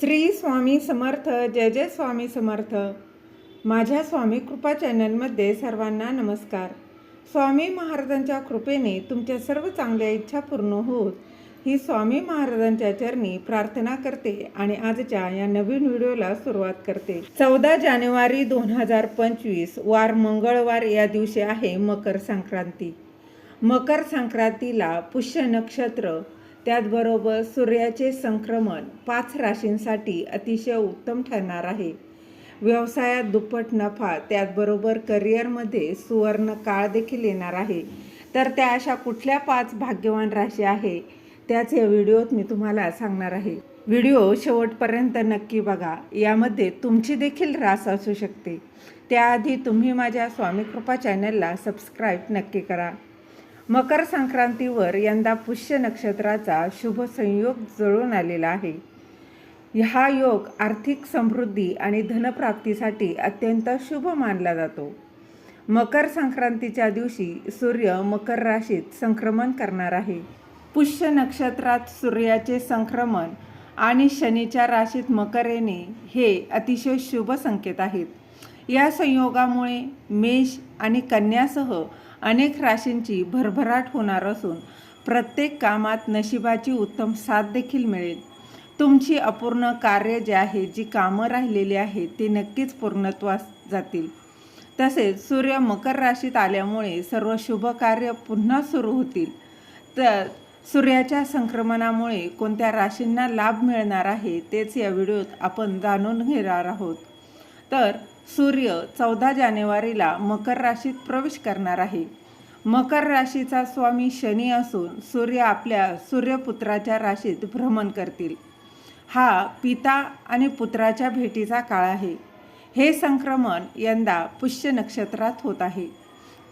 श्री स्वामी समर्थ जय जय स्वामी समर्थ. माझ्या स्वामी कृपा चॅनलमध्ये सर्वांना नमस्कार. स्वामी महाराजांच्या कृपेने तुमच्या सर्व चांगल्या इच्छा पूर्ण होत ही स्वामी महाराजांच्या चरणी प्रार्थना करते आणि आजच्या या नवीन व्हिडिओला सुरुवात करते. चौदा जानेवारी दोन हजार पंचवीस वार मंगळवार या दिवशी आहे मकर संक्रांती. मकर संक्रांतीला पुष्य नक्षत्र त्याचबरोबर सूर्याचे संक्रमण पाच राशींसाठी अतिशय उत्तम ठरणार आहे. व्यवसायात दुप्पट नफा त्याचबरोबर करिअरमध्ये सुवर्ण काळ देखील येणार आहे. तर त्या अशा कुठल्या पाच भाग्यवान राशी आहे? त्याच या व्हिडिओत मी तुम्हाला सांगणार आहे. व्हिडिओ शेवटपर्यंत नक्की बघा. यामध्ये तुमची देखील रास असू शकते. त्याआधी तुम्ही माझ्या स्वामी कृपा चॅनलला सबस्क्राईब नक्की करा. मकर संक्रांतीवर यंदा पुष्य नक्षत्राचा शुभ संयोग जुळून आलेला आहे. हा योग आर्थिक समृद्धी आणि धनप्राप्तीसाठी अत्यंत शुभ मानला जातो. मकर संक्रांतीच्या दिवशी सूर्य मकर राशीत संक्रमण करणार आहे. पुष्य नक्षत्रात सूर्याचे संक्रमण आणि शनीच्या राशीत मकर येणे हे अतिशय शुभ संकेत आहेत. या संयोगामुळे मेष आणि कन्यासह अनेक राशींची भरभराट होणार असून प्रत्येक कामात नशिबाची उत्तम साथ देखील मिळेल. तुमची अपूर्ण कार्य जे आहे जी कामं राहिलेली आहेत ती नक्कीच पूर्णत्वास जातील. तसेच सूर्य मकर राशीत आल्यामुळे सर्व शुभ कार्य पुन्हा सुरू होतील. तर सूर्याच्या संक्रमणामुळे कोणत्या राशींना लाभ मिळणार आहे तेच या व्हिडिओत आपण जाणून घेणार आहोत. तर सूर्य चौदा जानेवारीला मकर राशीत प्रवेश करणार आहे. मकर राशीचा स्वामी शनी असून सूर्य आपल्या सूर्यपुत्राच्या राशीत भ्रमण करतील. हा पिता आणि पुत्राच्या भेटीचा काळ आहे. हे संक्रमण यंदा पुष्य नक्षत्रात होत आहे.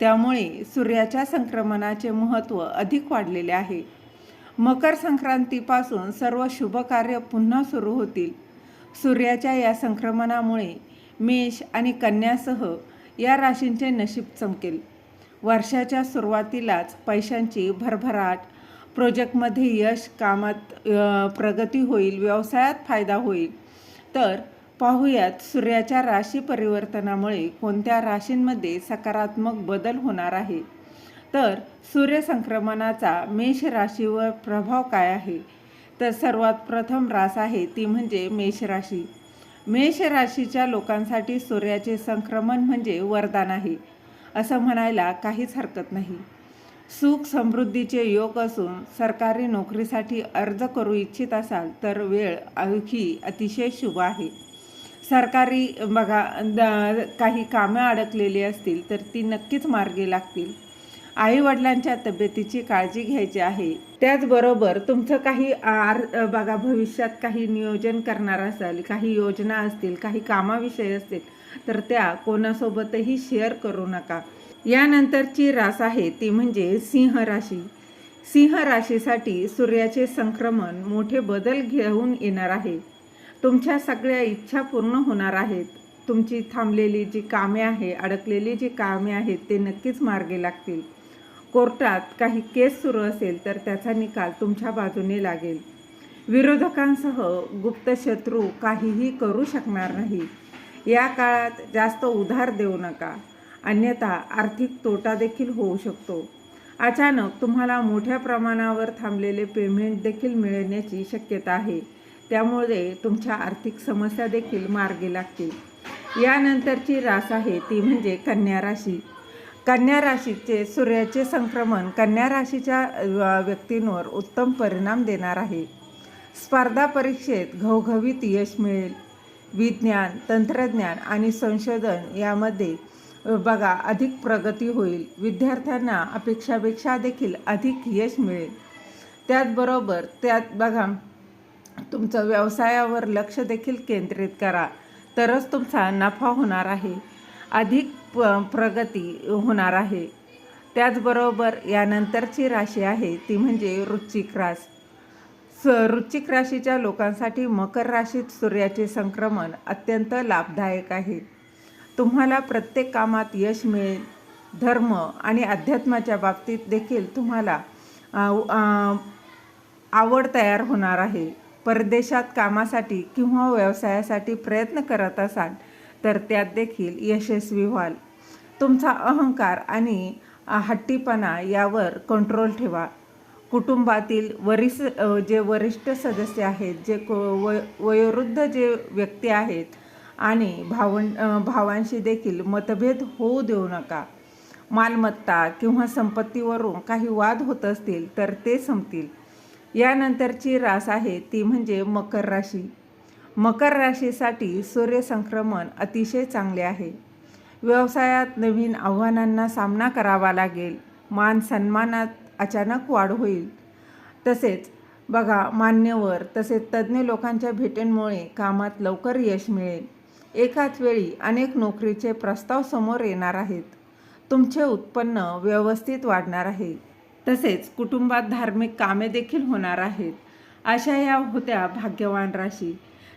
त्यामुळे सूर्याच्या संक्रमणाचे महत्त्व अधिक वाढलेले आहे. मकर संक्रांतीपासून सर्व शुभ कार्य पुन्हा सुरू होतील. सूर्याच्या या संक्रमणामुळे मेष आणि कन्यासह या राशींचे नशीब चमकेल. वर्षाच्या सुरुवातीलाच पैशांची भरभराट प्रोजेक्टमध्ये यश कामात प्रगती होईल व्यवसायात फायदा होईल. तर पाहूयात सूर्याच्या राशी परिवर्तनामुळे कोणत्या राशींमध्ये सकारात्मक बदल होणार आहे? तर सूर्य संक्रमणाचा मेष राशीवर प्रभाव काय आहे? तर सर्वात प्रथम रास आहे ती म्हणजे मेष राशी. मेष राशीच्या लोकांसाठी सूर्याचे संक्रमण म्हणजे वरदान आहे असं म्हणायला काहीच हरकत नाही. सुख समृद्धीचे योग असून सरकारी नोकरीसाठी अर्ज करू इच्छित असाल तर वेळ आणखी अतिशय शुभ आहे. सरकारी बघा द- काही कामं अडकलेली असतील तर ती नक्कीच मार्गी लागतील. आईवडिलांच्या तब्येतीची काळजी घ्यायची आहे. त्याचबरोबर तुमचं काही आर बघा भविष्यात काही नियोजन करणार असाल काही योजना असतील काही कामाविषयी असतील तर त्या कोणासोबतही शेअर करू नका. यानंतरची रास आहे ती म्हणजे सिंह राशी. सिंह राशीसाठी सूर्याचे संक्रमण मोठे बदल घेऊन येणार आहे. तुमच्या सगळ्या इच्छा पूर्ण होणार आहेत. तुमची थांबलेली जी कामे आहे अडकलेली जी कामे आहेत ते नक्कीच मार्गे लागतील. कोर्टात काही केस सुरू असेल तर त्याचा निकाल तुमच्या बाजूने लागेल. विरोधकांसह गुप्त शत्रू काहीही करू शकणार नाही. या काळात जास्त उधार देऊ नका. अन्यथा आर्थिक तोटा देखील होऊ शकतो. अचानक तुम्हाला मोठ्या प्रमाणावर थांबलेले पेमेंट देखील मिळण्याची शक्यता आहे. त्यामुळे तुमच्या आर्थिक समस्या देखील मार्गी लागतील. यानंतरची रास आहे ती म्हणजे कन्या राशी. कन्या राशीचे सूर्याचे संक्रमण कन्या राशीच्या व्यक्तींवर उत्तम परिणाम देणार आहे. स्पर्धा परीक्षेत घवघवीत यश मिळेल. विज्ञान तंत्रज्ञान आणि संशोधन यामध्ये बघा अधिक प्रगती होईल. विद्यार्थ्यांना अपेक्षापेक्षा देखील अधिक यश मिळेल. त्याचबरोबर त्यात बघा तुमचं व्यवसायावर लक्ष देखील केंद्रित करा. तरच तुमचा नफा होणार आहे. अधिक प प्रगती होणार आहे. त्याचबरोबर यानंतरची राशी आहे ती म्हणजे वृश्चिक रास स वृश्चिक राशीच्या लोकांसाठी मकर राशीत सूर्याचे संक्रमण अत्यंत लाभदायक आहे. तुम्हाला प्रत्येक कामात यश मिळेल. धर्म आणि अध्यात्माच्या बाबतीत देखील तुम्हाला आवड तयार होणार आहे. परदेशात कामासाठी किंवा व्यवसायासाठी प्रयत्न करत असाल तर त्यात देखील यशस्वी व्हाल. तुमचा अहंकार आणि हट्टीपणा यावर कंट्रोल ठेवा. कुटुंबातील वरिष्ठ जे वरिष्ठ सदस्य आहेत जे को वयोवृद्ध जे व्यक्ती आहेत आणि भावं भावांशी देखील मतभेद होऊ देऊ नका. मालमत्ता किंवा संपत्तीवरून काही वाद होत असतील तर ते संपतील. यानंतरची रास आहे ती म्हणजे मकर राशी. मकर राशीसाठी सूर्यसंक्रमण अतिशय चांगले आहे. व्यवसायात नवीन आव्हानांना सामना करावा लागेल. मान सन्मानात अचानक वाढ होईल. तसेच बघा मान्यवर तसेच तज्ज्ञ लोकांच्या भेटींमुळे कामात लवकर यश मिळेल. एकाच वेळी अनेक नोकरीचे प्रस्ताव समोर येणार आहेत. तुमचे उत्पन्न व्यवस्थित वाढणार आहे. तसेच कुटुंबात धार्मिक कामे देखील होणार आहेत. अशा या होत्या भाग्यवान राशी.